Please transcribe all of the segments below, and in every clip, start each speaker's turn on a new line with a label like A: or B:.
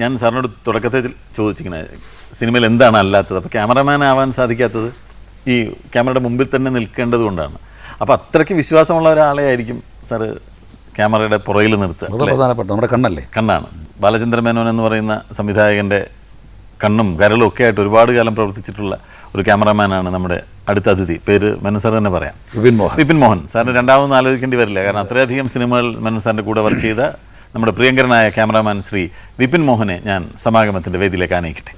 A: ഞാൻ സാറിനോട് തുടക്കത്തിൽ ചോദിച്ചിങ്ങനെ സിനിമയിൽ എന്താണ് അല്ലാത്തത്? അപ്പോൾ ക്യാമറമാൻ ആവാൻ സാധിക്കാത്തത് ഈ ക്യാമറയുടെ മുമ്പിൽ തന്നെ നിൽക്കേണ്ടത് കൊണ്ടാണ്. അപ്പോൾ അത്രയ്ക്ക് വിശ്വാസമുള്ള ഒരാളെ ആയിരിക്കും സാർ ക്യാമറയുടെ പുറയിൽ നിർത്തുക
B: പ്രധാനപ്പെട്ട നമ്മുടെ കണ്ണല്ലേ?
A: കണ്ണാണ്. ബാലചന്ദ്ര മേനോൻ എന്ന് പറയുന്ന സംവിധായകന്റെ കണ്ണും കരളും ഒക്കെ ആയിട്ട് ഒരുപാട് കാലം പ്രവർത്തിച്ചിട്ടുള്ള ഒരു ക്യാമറമാനാണ് നമ്മുടെ അടുത്ത അതിഥി. പേര് മനു സാർ തന്നെ പറയാം.
B: വിപിൻ മോഹൻ.
A: വിപിൻ മോഹൻ. സാറിന് രണ്ടാമതൊന്നും ആലോചിക്കേണ്ടി വരില്ല. കാരണം അത്രയധികം സിനിമകൾ മനു സാറിന്റെ കൂടെ വർക്ക് ചെയ്ത നമ്മുടെ പ്രിയങ്കരനായ ക്യാമറാമാൻ ശ്രീ വിപിൻ മോഹനെ ഞാൻ സമാഗമത്തിന്റെ വേദിയിലേക്ക് ആനയിക്കട്ടെ.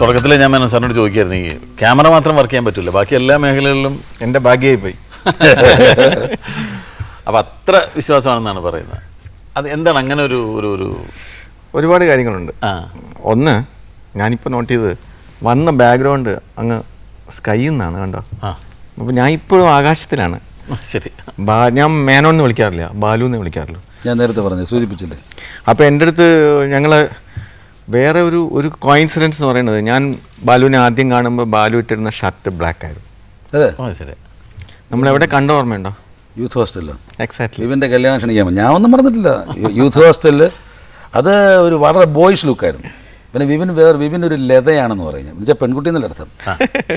A: തുടക്കത്തിൽ ഞാൻ സാറിനോട് ചോദിക്കായിരുന്നു ഈ ക്യാമറ മാത്രം വർക്ക് ചെയ്യാൻ പറ്റില്ല ബാക്കി എല്ലാ മേഖലകളിലും
C: എന്റെ ഭാഗ്യമായി പോയി
A: അപ്പം അത്ര വിശ്വാസമാണെന്നാണ് പറയുന്നത്. അത് എന്താണ് അങ്ങനെ ഒരു ഒരു ഒരു
C: ഒരുപാട് കാര്യങ്ങളുണ്ട്.
A: ആ.
C: ഒന്ന് ഞാനിപ്പോൾ നോട്ട് ചെയ്തത് വന്ന ബാക്ക്ഗ്രൗണ്ട് അങ്ങ് സ്കൈന്നാണ് കണ്ടോ?
A: ആ.
C: അപ്പോൾ ഞാൻ ഇപ്പോഴും ആകാശത്തിലാണ്.
A: ശരി.
C: ബാ ഞാൻ മേനോ എന്ന് വിളിക്കാറില്ല ബാലു എന്ന് വിളിക്കാറുള്ളൂ
B: ഞാൻ നേരത്തെ പറഞ്ഞു സൂചിപ്പിച്ചില്ലേ?
C: അപ്പോൾ എന്റെ അടുത്ത് ഞങ്ങൾ വേറെ ഒരു ഒരു കോയിൻസിഡൻസ് എന്ന് പറയുന്നത് ഞാൻ ബാലുവിനെ ആദ്യം കാണുമ്പോൾ ബാലു ഇട്ടിരുന്ന ഷർട്ട് ബ്ലാക്ക് ആയിരുന്നു.
B: അതെ.
A: ശരി.
C: നമ്മളെവിടെ കണ്ട ഓർമ്മയുണ്ടോ?
B: യൂത്ത് ഹോസ്റ്റലിൽ
C: എക്സാക്ട്ലി
B: ഇവന്റെ കല്യാണം ക്ഷണിക്കാൻ ഞാൻ ഒന്നും പറഞ്ഞിട്ടില്ല യൂത്ത് ഹോസ്റ്റലിൽ അത് ഒരു വളരെ ബോയ്സ് ലുക്കായിരുന്നു പിന്നെ വിപിൻ വേറെ വിപിൻ ഒരു ലതയാണെന്ന് പറഞ്ഞു എന്നുവെച്ചാൽ പെൺകുട്ടി എന്നല്ല അർത്ഥം.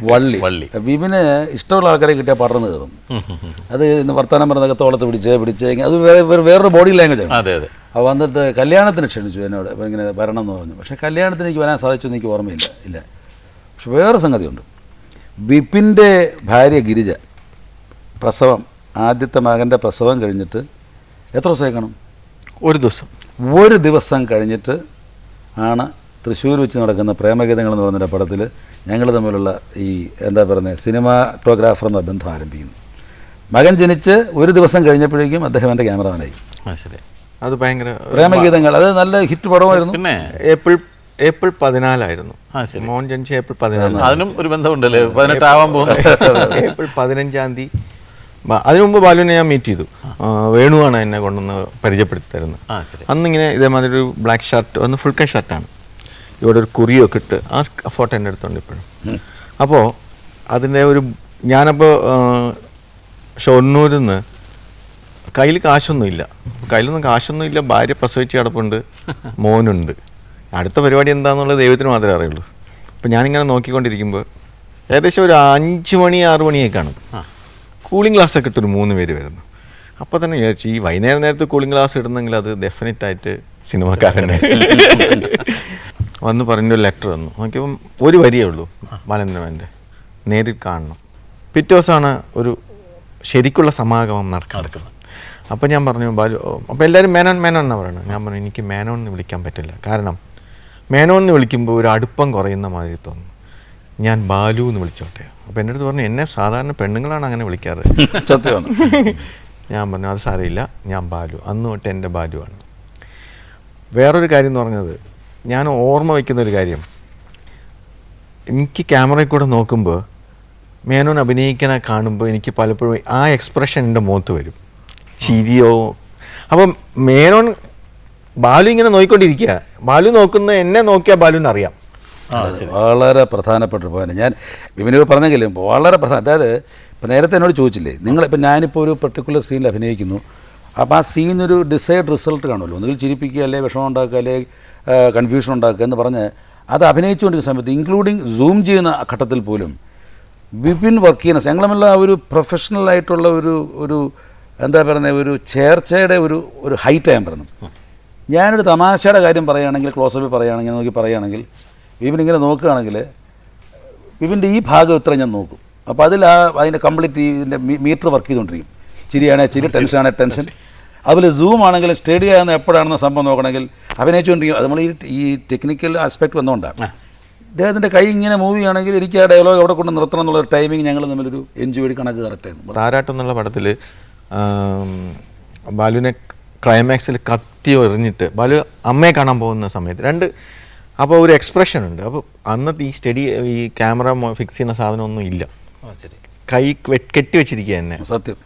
B: വള്ളി.
A: വള്ളി.
B: വിപിന് ഇഷ്ടമുള്ള ആൾക്കാരെ കിട്ടിയാൽ പടർന്നു കയറും. അത് ഇന്ന് വർത്തമാനം പറഞ്ഞതൊക്കെ തോളത്ത് പിടിച്ച് പിടിച്ച് അത് വേറെ വേറെ- വേറൊരു ബോഡി ലാംഗ്വേജ് ആണ്.
A: അതെ അതെ.
B: അപ്പോൾ വന്നിട്ട് കല്യാണത്തിന് ക്ഷണിച്ചു എന്നോട്. അപ്പോൾ ഇങ്ങനെ വരണം എന്ന് പറഞ്ഞു. പക്ഷേ കല്യാണത്തിന് എനിക്ക് വരാൻ സാധിച്ചു എന്ന് എനിക്ക് ഓർമ്മയില്ല. ഇല്ല പക്ഷെ വേറെ സംഗതിയുണ്ട്. വിപിന്റെ ഭാര്യ ഗിരിജ പ്രസവം ആദ്യത്തെ മകന്റെ പ്രസവം കഴിഞ്ഞിട്ട് എത്ര ദിവസമായി കാണും?
C: ഒരു ദിവസം.
B: ഒരു ദിവസം കഴിഞ്ഞിട്ട് ആണ് തൃശ്ശൂർ വെച്ച് നടക്കുന്ന പ്രേമഗീതങ്ങൾ എന്ന് പറഞ്ഞൊരു പടത്തിൽ ഞങ്ങൾ തമ്മിലുള്ള ഈ എന്താ പറയുന്നത് സിനിമാറ്റോഗ്രാഫർ എന്ന ബന്ധം ആരംഭിക്കുന്നു. മകൻ ജനിച്ച് ഒരു ദിവസം കഴിഞ്ഞപ്പോഴേക്കും അദ്ദേഹം എന്റെ ക്യാമറമാനായി.
A: ശരി.
C: അത് ഭയങ്കര
B: പ്രേമഗീതങ്ങൾ അത് നല്ല ഹിറ്റ് പടമായിരുന്നു.
A: പിന്നെ
C: ഏപ്രിൽ ഏപ്രിൽ പതിനാലായിരുന്നു. മോൻ ജനിച്ച ഏപ്രിൽ പതിനാല്.
A: അതിനും ഒരു ബന്ധമുണ്ടല്ലേ? പതിനെട്ടാവാൻ പോകുന്നത്.
C: ഏപ്രിൽ പതിനഞ്ചാം തീയതി അതിനു മുമ്പ് ബാലുവിനെ ഞാൻ മീറ്റ് ചെയ്തു. വേണുവാണ് എന്നെ കൊണ്ടുവന്ന് പരിചയപ്പെടുത്തി തരുന്നത്
A: അന്ന് ഇങ്ങനെ
C: അന്നിങ്ങനെ ഇതേമാതിരി ഒരു ബ്ലാക്ക് ഷർട്ട് ഒന്ന് ഫുൾ കൈ ഷർട്ടാണ് ഇവിടെ ഒരു കുറിയൊക്കെ ഇട്ട് ആ ഫോട്ടോ എന്റെ അടുത്തുണ്ട് ഇപ്പോഴും. അപ്പോൾ അതിന്റെ ഒരു ഞാനപ്പോൾ ഷൊർണൂരിൽ നിന്ന് കയ്യിൽ കാശൊന്നുമില്ല. കയ്യിലൊന്നും കാശൊന്നുമില്ല ഭാര്യ പ്രസവിച്ച് കിടപ്പുണ്ട് മോനുണ്ട്. അടുത്ത പരിപാടി എന്താണെന്നുള്ളത് ദൈവത്തിന് മാത്രമേ അറിയുള്ളൂ. അപ്പം ഞാനിങ്ങനെ നോക്കിക്കൊണ്ടിരിക്കുമ്പോൾ ഏകദേശം ഒരു അഞ്ച് മണി ആറ് കാണും കൂളിംഗ് ഗ്ലാസ് ഒക്കെ ഇട്ടൊരു മൂന്ന് പേര് വരുന്നു. അപ്പോൾ തന്നെ വിചാരിച്ചു ഈ വൈകുന്നേരം നേരത്ത് കൂളിംഗ് ഗ്ലാസ് ഇടുന്നെങ്കിൽ അത് ഡെഫിനറ്റ് ആയിട്ട് സിനിമക്കാരനെ വന്ന് പറഞ്ഞൊരു ലെറ്റർ വന്നു. നോക്കിയപ്പം ഒരു വരിയേ ഉള്ളൂ ബാലേന്ദ്രമേന്റെ നേരിൽ കാണണം. പിറ്റേ ദിവസമാണ് ഒരു ശരിക്കുള്ള സമാഗമം നടക്കുന്നത്. അപ്പോൾ ഞാൻ പറഞ്ഞു ബാലു അപ്പോൾ എല്ലാവരും മേനോൻ മേനോൻ എന്നാണ് പറയുന്നത്? ഞാൻ പറഞ്ഞു എനിക്ക് മേനോൻ എന്ന് വിളിക്കാൻ പറ്റില്ല. കാരണം മേനോൻ എന്ന് വിളിക്കുമ്പോൾ ഒരു അടുപ്പം കുറയുന്ന മാതിരി തോന്നുന്നു. ഞാൻ ബാലു എന്ന് വിളിച്ചോട്ടെ. അപ്പോൾ എന്റെ അടുത്ത് പറഞ്ഞു എന്നെ സാധാരണ പെണ്ണുങ്ങളാണ് അങ്ങനെ വിളിക്കാറ്.
B: സത്യമാണ്
C: ഞാൻ പറഞ്ഞു അത് സാരമില്ല. ഞാൻ ബാലു. അന്ന് തൊട്ട് എന്റെ ബാലുവാണ് വേറൊരു കാര്യം എന്ന് പറഞ്ഞത് ഞാൻ ഓർമ്മ വയ്ക്കുന്ന ഒരു കാര്യം. എനിക്ക് ക്യാമറയിൽ കൂടെ നോക്കുമ്പോൾ മേനോൻ അഭിനയിക്കണ കാണുമ്പോൾ എനിക്ക് പലപ്പോഴും ആ എക്സ്പ്രഷൻ എന്റെ മുഖത്ത് വരും. ചിരിയോ? അപ്പം മേനോൻ ബാലു ഇങ്ങനെ നോക്കിക്കൊണ്ടിരിക്കുക ബാലു നോക്കുന്ന എന്നെ നോക്കിയാൽ ബാലുവിന് അറിയാം
B: അതെ, വളരെ പ്രധാനപ്പെട്ട ഒരു പോയിന്റ് ഞാൻ വിമനോ പറഞ്ഞെങ്കിലും വളരെ പ്രധാന അതായത് ഇപ്പം നേരത്തെ എന്നോട് ചോദിച്ചില്ലേ നിങ്ങളിപ്പോൾ ഞാനിപ്പോൾ ഒരു പെർട്ടിക്കുലർ സീനിൽ അഭിനയിക്കുന്നു അപ്പോൾ ആ സീനൊരു ഡിസൈഡ് റിസൾട്ട് കാണുമല്ലോ. ഒന്നുകിൽ ചിരിപ്പിക്കുക അല്ലെങ്കിൽ വിഷമം ഉണ്ടാക്കുക അല്ലെങ്കിൽ കൺഫ്യൂഷൻ ഉണ്ടാക്കുക എന്ന് പറഞ്ഞ് അത് അഭിനയിച്ചുകൊണ്ടിരിക്കുന്ന സമയത്ത് ഇൻക്ലൂഡിങ് സൂം ചെയ്യുന്ന ഘട്ടത്തിൽ പോലും വിപിൻ വർക്ക് ചെയ്യുന്ന ഞങ്ങളുമെല്ലാം ഒരു പ്രൊഫഷണൽ ആയിട്ടുള്ള ഒരു ഒരു എന്താ പറയുന്നത് ഒരു ചേർച്ചയുടെ ഒരു ഒരു ഹൈറ്റ് ഞാൻ പറഞ്ഞു ഞാനൊരു തമാശയുടെ കാര്യം പറയുകയാണെങ്കിൽ ക്ലോസപ്പിൽ പറയുകയാണെങ്കിൽ നോക്കി പറയുകയാണെങ്കിൽ വിപിൻ ഇങ്ങനെ നോക്കുകയാണെങ്കിൽ വിപിന്റെ ഈ ഭാഗം ഇത്ര ഞാൻ നോക്കും. അപ്പോൾ അതിൽ ആ അതിന്റെ കംപ്ലീറ്റ് ഇതിന്റെ മീറ്റർ വർക്ക് ചെയ്തുകൊണ്ടിരിക്കും. ചിരിയാണെങ്കിൽ ചിരി ടെൻഷനാണെങ്കിൽ ടെൻഷൻ അതുപോലെ സൂം ആണെങ്കിൽ സ്റ്റഡി ആകുന്ന എപ്പോഴാണെന്ന സംഭവം നോക്കണമെങ്കിൽ അഭിനയിച്ചുകൊണ്ടിരിക്കും. അത് നമ്മൾ ഈ ഈ ടെക്നിക്കൽ ആസ്പെക്ട് വന്നുകൊണ്ടാണ്. ഇദ്ദേഹത്തിന്റെ കൈ ഇങ്ങനെ മൂവ് ആണെങ്കിൽ എനിക്ക് ആ ഡയലോഗ് അവിടെ കൊണ്ട് നിർത്തണം എന്നുള്ള ഒരു ടൈമിങ് ഞങ്ങൾ തമ്മിലൊരു എൻജോയ് വഴി കണക്ക് കറക്റ്റായിരുന്നു
C: താരാട്ടം എന്നുള്ള പടത്തിൽ ബാലുവിനെ ക്ലൈമാക്സിൽ കത്തി എറിഞ്ഞിട്ട് ബാലു അമ്മയെ കാണാൻ പോകുന്ന സമയത്ത് രണ്ട് അപ്പോൾ ഒരു എക്സ്പ്രഷൻ ഉണ്ട്. അപ്പോൾ അന്നത്തെ ഈ സ്റ്റഡി ഈ ക്യാമറ ഫിക്സ് ചെയ്യുന്ന സാധനമൊന്നും ഇല്ല.
A: ശരി.
C: കൈ കെട്ടി വെച്ചിരിക്കുക എന്നെ.
B: സത്യം.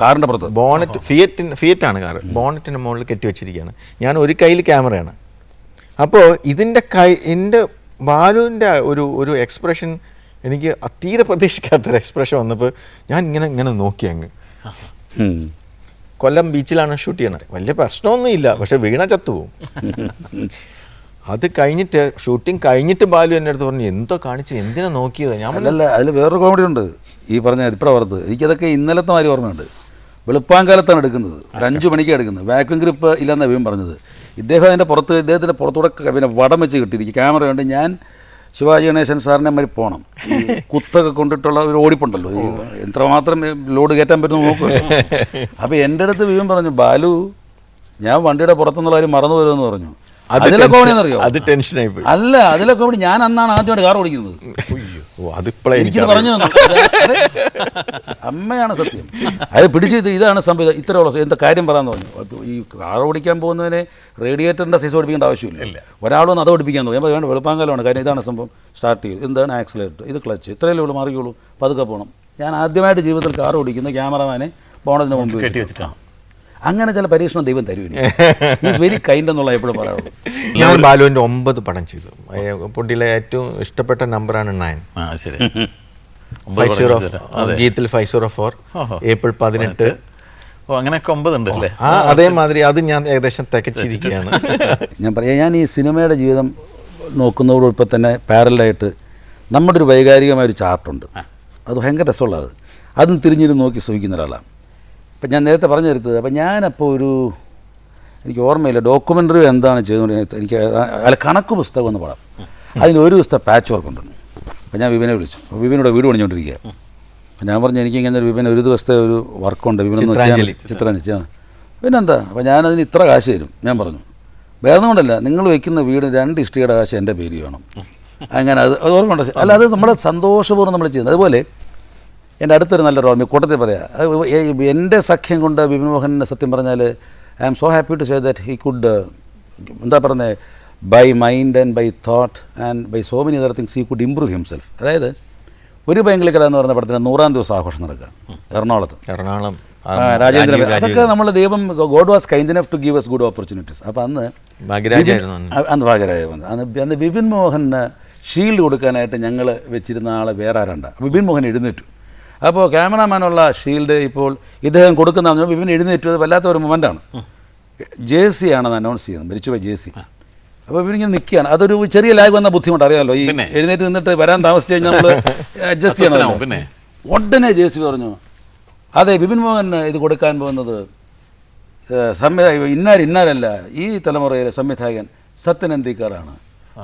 B: കാറിന്റെ പുറത്ത്.
C: Bonnet ഫിയറ്റിന് ഫിയറ്റാണ് car. ബോണറ്റിന്റെ മുകളിൽ കെട്ടി വെച്ചിരിക്കുകയാണ്. ഞാൻ ഒരു കയ്യിൽ ക്യാമറയാണ് അപ്പോൾ ഇതിന്റെ കൈ എന്റെ ബാലുവിന്റെ ഒരു ഒരു എക്സ്പ്രഷൻ എനിക്ക് തീരെ പ്രതീക്ഷിക്കാത്തൊരു എക്സ്പ്രഷൻ വന്നപ്പോൾ ഞാൻ ഇങ്ങനെ ഇങ്ങനെ നോക്കി അങ്ങ്. കൊല്ലം ബീച്ചിലാണ് ഷൂട്ട് ചെയ്യുന്നത്. വലിയ പ്രശ്നമൊന്നുമില്ല. പക്ഷെ വീണ ചത്തുപോകും. അത് കഴിഞ്ഞിട്ട് ഷൂട്ടിംഗ് കഴിഞ്ഞിട്ട് ബാലു എന്റെ അടുത്ത് പറഞ്ഞു എന്തോ കാണിച്ചു എന്തിനാ നോക്കിയത്? ഞാൻ
B: അല്ല അതിൽ വേറൊരു കോമഡി ഉണ്ട്. ഈ പറഞ്ഞ ഇപ്പഴ പുറത്ത് എനിക്കതൊക്കെ ഇന്നലത്തെ മാതിരി ഓർമ്മയുണ്ട്. വെളുപ്പാങ്കാലത്താണ് എടുക്കുന്നത്. ഒരു അഞ്ച് മണിക്കാണ് എടുക്കുന്നത്. വാക്യൂം ഗ്രിപ്പ് ഇല്ലെന്ന വീം പറഞ്ഞത്. ഇദ്ദേഹം അതിന്റെ പുറത്ത് ഇദ്ദേഹത്തിന്റെ പുറത്തൂടെ പിന്നെ വടം വെച്ച് കിട്ടിയിരിക്കും. ക്യാമറ ഉണ്ട് ഞാൻ ശിവാജി ഗണേശൻ സാറിനെ മാതിരി പോകണം കുത്തൊക്കെ കൊണ്ടിട്ടുള്ള ഒരു ഓടിപ്പുണ്ടല്ലോ. എത്രമാത്രം ലോഡ് കയറ്റാൻ പറ്റുന്ന നോക്കുക അപ്പോൾ എന്റെ അടുത്ത് വീം പറഞ്ഞു ബാലു ഞാൻ വണ്ടിയുടെ പുറത്തുനിന്നുള്ള കാര്യം മറന്നു വരുമെന്ന് പറഞ്ഞു. അതിലെ
C: കോമഡി
B: അറിയോ
C: അത് ടെൻഷനായി പോയി
B: അല്ല അതിലെ കോമഡി ഞാൻ അന്നാണ് ആദ്യമായിട്ട് കാർ ഓടിക്കുന്നത്.
C: അതിപ്പോഴേ
B: എനിക്ക്
C: എനിക്ക്
B: പറഞ്ഞു തന്നു? അമ്മയാണ് സത്യം. അത് പിടിച്ച് ഇതാണ് സംഭവം ഇത്രയുള്ള എന്താ കാര്യം പറയാന്ന് പറഞ്ഞു. ഈ കാർ ഓടിക്കാൻ പോകുന്നതിന് റേഡിയേറ്ററിന്റെ സൈസ് ഓടിപ്പിക്കേണ്ട ആവശ്യമില്ല. ഒരാളും അത് ഓടിപ്പിക്കാൻ തോന്നി അപ്പോൾ വേണ്ട വെളുപ്പാങ്കാലമാണ് കാര്യം ഇതാണ് സംഭവം. സ്റ്റാർട്ട് ചെയ്ത്. എന്താണ് ആക്സിലേറ്റർ ഇത് ക്ലച്ച് ഇത്രയല്ലേ ഉള്ളൂ മാറിയുള്ളൂ പതുക്കെ പോകണം ഞാൻ ആദ്യമായിട്ട് ജീവിതത്തിൽ കാർ ഓടിക്കുന്ന ക്യാമറമാനെ പോണതിന് മുമ്പ്
A: കെട്ടി വെച്ചിട്ടാണ്.
B: അങ്ങനെ ചില പരീക്ഷണം ദൈവം തരും ഈസ് വെരി കൈൻഡ് എന്നുള്ള എപ്പോഴും പറയാറുള്ളൂ.
C: ഞാൻ ബാലുവിന്റെ ഒമ്പത് പടം ചെയ്തു. പൊട്ടിയിലെ ഏറ്റവും ഇഷ്ടപ്പെട്ട നമ്പറാണ് നയൻ
A: ശരി.
C: ഫൈവ് സീറോ ഗീത്തിൽ ഫൈവ് സീറോ ഫോർ ഏപ്രിൽ പതിനെട്ട്.
A: ഓ അങ്ങനെയൊക്കെ
C: ആ അതേമാതിരി അത് ഞാൻ ഏകദേശം തികച്ചിരിക്കുകയാണ്.
B: ഞാൻ പറയാം ഞാൻ ഈ സിനിമയുടെ ജീവിതം നോക്കുന്നതോടൊപ്പം തന്നെ പാരലായിട്ട് നമ്മുടെ ഒരു വൈകാരികമായ ഒരു ചാർട്ടുണ്ട് അത് ഭയങ്കര രസമുള്ളത് അതും. തിരിഞ്ഞിരുന്ന് നോക്കി സൂഹിക്കുന്ന ഒരാളാണ്. അപ്പം ഞാൻ നേരത്തെ പറഞ്ഞു തരുത്തത് അപ്പം ഞാനപ്പോൾ ഒരു എനിക്ക് ഓർമ്മയില്ല ഡോക്യുമെന്ററി എന്താണ് ചെയ്തുകൊണ്ട് എനിക്ക് അല്ല കണക്ക് പുസ്തകം എന്ന് പടം. അതിന് ഒരു ദിവസത്തെ പാച്ച് വർക്ക് ഉണ്ട് അപ്പം ഞാൻ വിപിനെ വിളിച്ചു. വിപിനോട് വീട് പണിഞ്ഞുകൊണ്ടിരിക്കുക അപ്പം ഞാൻ പറഞ്ഞു എനിക്ക് ഇങ്ങനെ ഒരു വിപിന് ഒരു ദിവസത്തെ ഒരു വർക്കുണ്ട് വിപിനെ
C: ചിത്രം എന്ന്
B: ചിത്രാഞ്ജലി. പിന്നെ പിന്നെന്താ? അപ്പം ഞാനതിന് ഇത്ര കാശ് തരും ഞാൻ പറഞ്ഞു. വേറെ കൊണ്ടല്ല നിങ്ങൾ വെക്കുന്ന വീട് രണ്ട് ഇഷ്ടികയുടെ കാശ് എന്റെ പേര് വേണം. അങ്ങനെ അത് ഓർമ്മയുണ്ട്? അല്ല അത് നമ്മുടെ സന്തോഷപൂർവം നമ്മൾ ചെയ്യുന്നത്. അതുപോലെ എന്റെ അടുത്തൊരു നല്ലൊരു ഓർമ്മ കൂട്ടത്തിൽ പറയാം. എന്റെ സഖ്യം കൊണ്ട് ബിപിൻ മോഹനെ സത്യം പറഞ്ഞാൽ I am so happy to say that he could എന്താ പറയുന്നത് by mind and by thought and by so many other things he could improve himself. അതായത് ഒരു ബംഗ്ലിക്കല എന്ന് പറഞ്ഞ പടത്തിന് നൂറാം ദിവസം ആഘോഷം നടക്കുക എറണാകുളത്ത്.
C: എറണാകുളം
B: രാജേന്ദ്ര അതൊക്കെ നമ്മൾ ദൈവം God was kind enough to give us good opportunities അപ്പോൾ അന്ന്
C: അന്ന്.
B: ഭാഗ്യരായ അന്ന് ഭാഗ്യരാജ വന്നത്. അന്ന് അന്ന് വിപിൻ മോഹന് ഷീൽഡ് കൊടുക്കാനായിട്ട് ഞങ്ങൾ വെച്ചിരുന്ന ആളെ വേറെ ആരണ്ട? വിപിൻ മോഹൻ എഴുന്നേറ്റു. അപ്പോൾ ക്യാമറാമാനുള്ള ഷീൽഡ് ഇപ്പോൾ ഇദ്ദേഹം കൊടുക്കുന്ന വിപിൻ എഴുന്നേറ്റത് വല്ലാത്ത ഒരു മൊമെന്റാണ്. ജെ സി ആണെന്ന് അനൗൺസ് ചെയ്യുന്നത്. മരിച്ചുപോയി ജെ സി അപ്പോൾ വിപിൻ ഇങ്ങനെ നിൽക്കുകയാണ്. അതൊരു ചെറിയ ലാഗ് വന്ന ബുദ്ധിമുട്ട് അറിയാമല്ലോ. ഈ എഴുന്നേറ്റ് നിന്നിട്ട് വരാൻ താമസിച്ച് കഴിഞ്ഞാൽ നമ്മൾ അഡ്ജസ്റ്റ് ചെയ്യണമല്ലോ.
A: പിന്നെ.
B: ഉടനെ ജെ സി പറഞ്ഞു അതെ ബിപിൻ മോഹൻ ഇത് കൊടുക്കാൻ പോകുന്നത് സംവിധായക ഇന്നാർ ഇന്നാരല്ല ഈ തലമുറയിലെ സംവിധായകൻ സത്യൻ അന്തിക്കാറാണ്.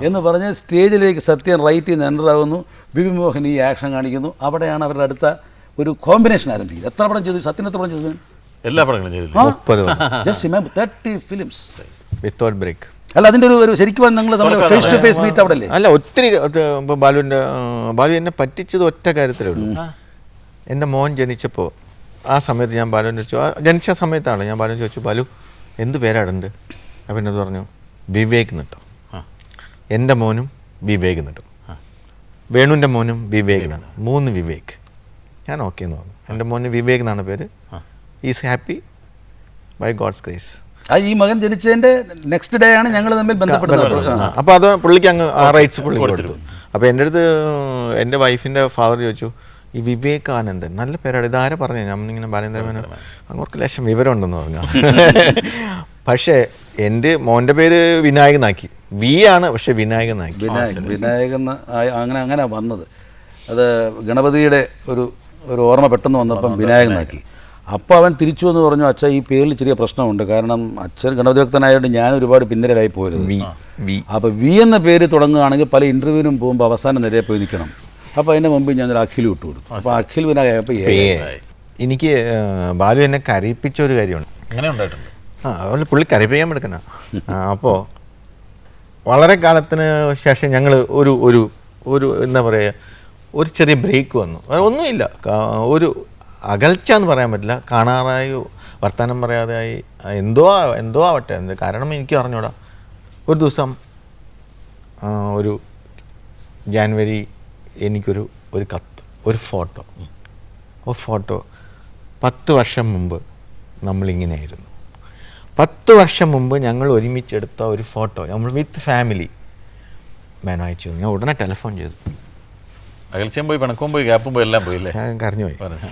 B: എന്ന് പറഞ്ഞ് സ്റ്റേജിലേക്ക് സത്യൻ റൈറ്റ് നിന്ന് എന്റർ ആകുന്നു ബിപിൻ മോഹൻ ഈ ആക്ഷൻ കാണിക്കുന്നു. അവിടെയാണ് അവരുടെ അടുത്ത ഒരു കോമ്പിനേഷൻ ആരംഭിക്കുന്നത് എത്ര പടം ചെയ്തു? സത്യൻ എത്ര പടം ചെയ്തു?
A: എല്ലാ പടങ്ങളും
B: just thirty films
C: without break
B: അല്ല അതിന്റെ ഒരു ഒരു ശരിക്കും നിങ്ങൾ നമ്മൾ ഫേസ് ടു ഫേസ് മീറ്റ് അവിടെ അല്ല?
C: ഒത്തിരി ബാലുവിന്റെ ബാലുവിന്റെ ബാലു എന്നെ പറ്റിച്ചത് ഒറ്റ കാര്യത്തിലേ ഉള്ളൂ. എന്റെ മോൻ ജനിച്ചപ്പോൾ ആ സമയത്ത് ഞാൻ ബാലുവിന്റെ ചോദിച്ചു ജനിച്ച സമയത്താണ് ഞാൻ ബാലുവിനെ ചോദിച്ചു ബാലു എന്ത് പേരാടുണ്ട്? അപ്പം എന്നത് പറഞ്ഞു വിവേക് എന്നിട്ടോ
A: ആ.
C: എന്റെ മോനും വിവേക് നിട്ടോ വേണുവിന്റെ മോനും വിവേക്. മൂന്ന് വിവേക്. ഞാൻ ഓക്കെ എന്ന് പറഞ്ഞു. എന്റെ മോന് വിവേക് എന്നാണ് പേര്. Is happy by God's grace
B: ആ ഈ മകൻ ജനിച്ചതിന്റെ നെക്സ്റ്റ് ഡേ ആണ് ഞങ്ങൾ തമ്മിൽ ബന്ധപ്പെടുന്നത്.
C: അപ്പോൾ അത് പുള്ളിക്ക് അങ്ങ് ആ റൈറ്റ്സ് പുള്ളി കൊടുത്തു. അപ്പോൾ എന്റെ അടുത്ത് എന്റെ വൈഫിന്റെ ഫാദർ ചോദിച്ചു ഈ വിവേകാനന്ദൻ നല്ല പേരാണ്. ഇതാരെ പറഞ്ഞു? ഞാൻ ഇങ്ങനെ ബാലേന്ദ്രമേനോ അങ്ങോട്ട് വിവരം വിവരമുണ്ടെന്ന് പറഞ്ഞു. പക്ഷേ എന്റെ മോന്റെ പേര് വിനായകനാക്കി. വി ആണ് പക്ഷേ വിനായകനാക്കി.
B: വിനായകൻ വിനായകൻ അങ്ങനെ അങ്ങനെ വന്നത്. അത് ഗണപതിയുടെ ഒരു ഒരു ഓർമ്മ പെട്ടെന്ന് വന്നപ്പം വിനായകനാക്കി. അപ്പോൾ അവൻ തിരിച്ചു എന്ന് പറഞ്ഞു അച്ഛ ഈ പേരിൽ ചെറിയ പ്രശ്നമുണ്ട്. കാരണം അച്ഛൻ ഗണപതി ഞാൻ ഒരുപാട് പിന്നരായി പോയത്
C: വി വി.
B: അപ്പോൾ വി എന്ന പേര് തുടങ്ങുകയാണെങ്കിൽ പല ഇന്റർവ്യൂവിനും പോകുമ്പോൾ അവസാനം നിരയെ പോയി നിൽക്കണം. അപ്പോൾ അതിന്റെ മുമ്പ് ഞാൻ ഒരു അഖിൽ വിട്ടു കൊടുത്തു. അപ്പോൾ അഖിൽ വിനായക അപ്പോൾ
C: പേ. എനിക്ക് ബാലു എന്നെ കരയിപ്പിച്ച ഒരു കാര്യമുണ്ട്.
A: അങ്ങനെ ഉണ്ടായിട്ടുണ്ട്?
C: ആ അതുപോലെ പുള്ളി കരയിപ്പിക്കാൻ എടുക്കുന്ന അപ്പോൾ വളരെ കാലത്തിന് ശേഷം ഞങ്ങൾ ഒരു ഒരു ഒരു എന്താ പറയുക ഒരു ചെറിയ ബ്രേക്ക് വന്നു. ഒന്നുമില്ല. ഒരു അകൽച്ച എന്ന് പറയാൻ പറ്റില്ല. കാണാറായി വർത്തമാനം പറയാതെയായി എന്തോ എന്തോ ആവട്ടെ. എന്ത് കാരണം എനിക്ക് അറിഞ്ഞൂടാ. ഒരു ദിവസം ഒരു ജാനുവരി എനിക്കൊരു ഒരു കത്ത് ഒരു ഫോട്ടോ. ഒരു ഫോട്ടോ പത്ത് വർഷം മുമ്പ് നമ്മളിങ്ങനെയായിരുന്നു. പത്ത് വർഷം മുമ്പ് ഞങ്ങൾ ഒരുമിച്ചെടുത്ത ഒരു ഫോട്ടോ നമ്മൾ വിത്ത് ഫാമിലി. മാൻ അയച്ചു ഞാൻ ഉടനെ ടെലിഫോൺ ചെയ്തു.
A: അകൽച്ചയും പോയി പിണക്കവും പോയി ഗ്യാപ്പും പോയി എല്ലാം പോയി അല്ലേ?
C: കരഞ്ഞു പോയി
A: പറഞ്ഞു.